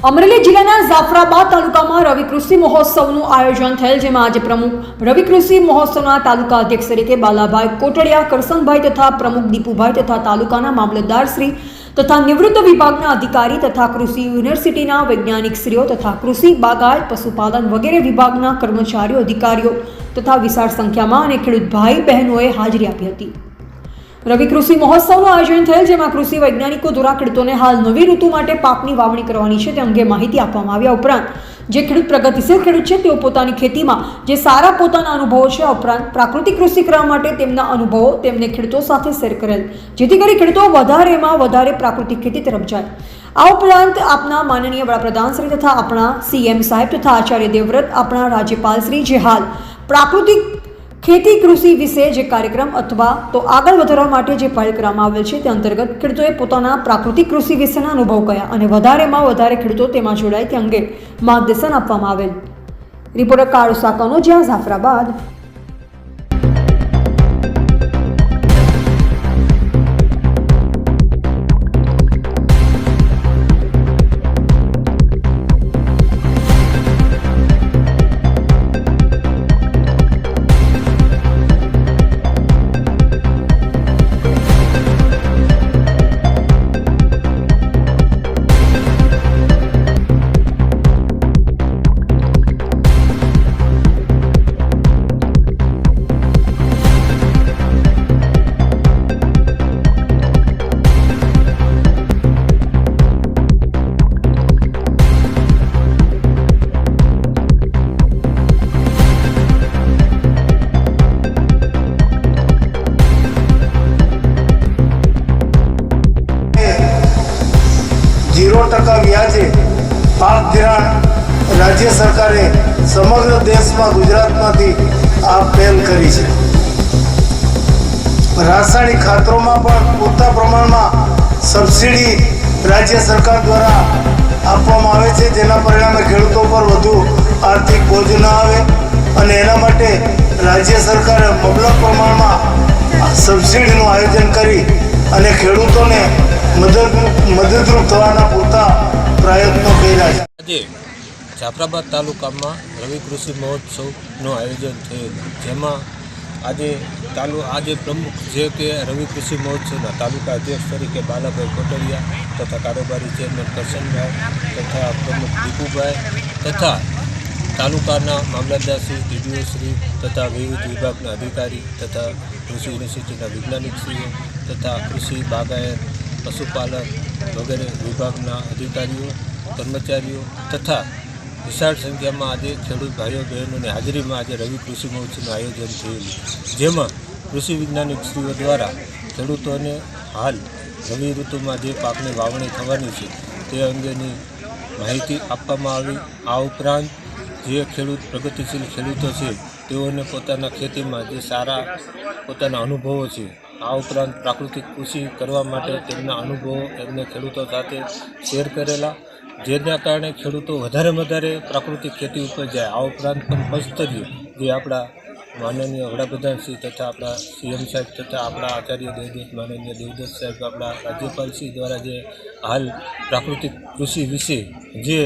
અમરેલી જિલ્લાના જાફરાબાદ તાલુકામાં રવિ કૃષિ મહોત્સવનું આયોજન થયેલ જેમાં આજે પ્રમુખ રવિ કૃષિ મહોત્સવના તાલુકા અધ્યક્ષ તરીકે બાલાભાઈ કોટડિયા કરસનભાઈ તથા પ્રમુખ દીપુભાઈ તથા તાલુકાના મામલતદાર શ્રી તથા નિવૃત્ત વિભાગના અધિકારી તથા કૃષિ યુનિવર્સિટીના વૈજ્ઞાનિક શ્રીઓ તથા કૃષિ બાગાયત, પશુપાલન વગેરે વિભાગના કર્મચારીઓ, અધિકારીઓ તથા વિશાળ સંખ્યામાં અને ખેડૂત ભાઈ બહેનોએ હાજરી આપી હતી. રવિ કૃષિ મહોત્સવનું આયોજન થયેલ, જેમાં કૃષિ વૈજ્ઞાનિકો દ્વારા ખેડૂતોને હાલ નવી ઋતુ માટે પાકની વાવણી કરવાની છે તે અંગે માહિતી આપવામાં આવ્યા ઉપરાંત, જે ખેડૂત પ્રગતિશીલ ખેડૂત છે, તેઓ પોતાની ખેતીમાં જે સારા પોતાના અનુભવો છે ઉપરાંત પ્રાકૃતિક કૃષિ કરવા માટે તેમના અનુભવો તેમને ખેડૂતો સાથે શેર કરેલ. જેથી કરી ખેડૂતો વધારેમાં વધારે પ્રાકૃતિક ખેતી તરફ જાય. આ ઉપરાંત આપના માનનીય વડાપ્રધાન શ્રી તથા આપણા સીએમ સાહેબ તથા આચાર્ય દેવવ્રત, આપણા રાજ્યપાલ શ્રી, જે હાલ પ્રાકૃતિક ખેતી કૃષિ વિશે જે કાર્યક્રમ અથવા તો આગળ વધારવા માટે જે પહેલ કરવામાં આવેલ છે તે અંતર્ગત ખેડૂતોએ પોતાના પ્રાકૃતિક કૃષિ વિશેના અનુભવ કયા અને વધારેમાં વધારે ખેડૂતો તેમાં જોડાય તે અંગે માર્ગદર્શન આપવામાં આવેલ. રિપોર્ટર કાળુ સાકનો જ્યાં જાફરાબાદ પાક ધિરાણ રાજ્ય સરકારે સમગ્ર દેશમાં, ગુજરાતમાંથી આ પહેલ કરી છે. રાસાયણિક ખાતરોમાં પણ પૂરતા પ્રમાણમાં સબસિડી રાજ્ય સરકાર દ્વારા આપવામાં આવે છે, જેના પરિણામે ખેડૂતો પર વધુ આર્થિક બોજ ન આવે અને એના માટે રાજ્ય સરકારે મબલક પ્રમાણમાં સબસિડીનું આયોજન કરી અને ખેડૂતોને મદદ આજે જાફરાબાદ તાલુકામાં રવિ કૃષિ મહોત્સવનું આયોજન થયેલું. જેમાં આજે તાલુ, આજે પ્રમુખ જે કે રવિ કૃષિ મહોત્સવના તાલુકા અધ્યક્ષ તરીકે બાલાભાઈ કોટડિયા તથા કારોબારી ચેરમેન કરશનભાઈ તથા પ્રમુખ દીપુભાઈ તથા તાલુકાના મામલતદારશ્રી ડીડીઓશ્રી તથા વિવિધ વિભાગના અધિકારી તથા કૃષિ યુનિવર્સિટીના વૈજ્ઞાનિકશ્રીઓ તથા કૃષિ બાગાયત, પશુપાલન વગેરે વિભાગના અધિકારીઓ કર્મચારીઓ તથા વિશાળ સંખ્યામાં આજે ખેડૂત ભાઈઓ બહેનોની હાજરીમાં આજે રવિ કૃષિ મહોત્સવનું આયોજન થયેલું જેમાં કૃષિ સ્ત્રીઓ દ્વારા ખેડૂતોને હાલ રવિ ઋતુમાં જે પાકની વાવણી થવાની છે તે અંગેની માહિતી આપવામાં આવી. આ ઉપરાંત જે ખેડૂત, પ્રગતિશીલ ખેડૂતો છે તેઓને પોતાના ખેતીમાં જે સારા પોતાના અનુભવો છે, આ ઉપરાંત પ્રાકૃતિક કૃષિ કરવા માટે તેમના અનુભવો એમને ખેડૂતો સાથે શેર કરેલા જેના કારણે ખેડૂતો વધારે વધારે પ્રાકૃતિક ખેતી ઉપર જાય. આ ઉપરાંત પણ પંચતરીઓ જે આપણા માનનીય વડાપ્રધાન શ્રી તથા આપણા સીએમ સાહેબ તથા આપણા આચાર્ય દેવદત્ત, માનનીય દેવદત્ત સાહેબ, આપણા રાજ્યપાલશ્રી દ્વારા જે હાલ પ્રાકૃતિક કૃષિ વિશે જે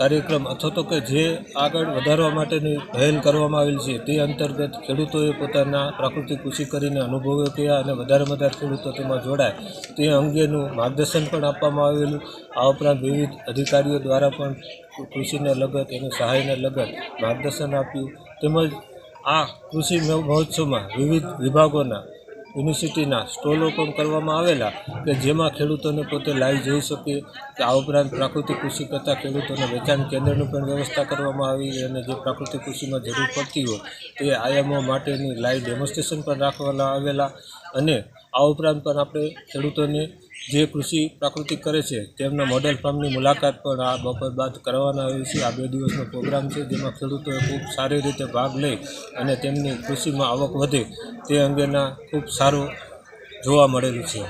કાર્યક્રમ અથવા તો કે જે આગળ વધારવા માટેની પહેલ કરવામાં આવેલી છે, તે અંતર્ગત ખેડૂતોએ પોતાના પ્રાકૃતિક કૃષિ કરીને અનુભવો કયા અને વધારે વધારે ખેડૂતો તેમાં જોડાય, તે અંગેનું માર્ગદર્શન પણ આપવામાં આવેલું. આ ઉપરાંત વિવિધ અધિકારીઓ દ્વારા પણ કૃષિને લગત, એની સહાયને લગત માર્ગદર્શન આપ્યું. તેમજ આ કૃષિ મહોત્સવમાં વિવિધ વિભાગોના યુનિવર્સિટીના સ્ટોલો પણ કરવામાં આવેલા કે જેમાં ખેડૂતોને પોતે લાઈવ જોઈ શકે. કે આ ઉપરાંત પ્રાકૃતિક કૃષિ કરતાં ખેડૂતોને વેચાણ કેન્દ્રની પણ વ્યવસ્થા કરવામાં આવી અને જે પ્રાકૃતિક કૃષિમાં જરૂર પડતી હોય તે આયામો માટેની લાઈવ ડેમોન્સ્ટ્રેશન પણ રાખવામાં આવેલા. અને આ ઉપરાંત પણ આપણે ખેડૂતોને જે કૃષિ પ્રાકૃતિક કરે છે, તેમના મોડેલ ફાર્મની મુલાકાત પણ આ બપોર બાદ કરવાના આવી છે. આ બે દિવસનો પ્રોગ્રામ છે, જેમાં ખેડૂતોએ ખૂબ સારી રીતે ભાગ લઈ અને તેમની કૃષિમાં આવક વધે તે અંગેના ખૂબ સારું જોવા મળેલું છે.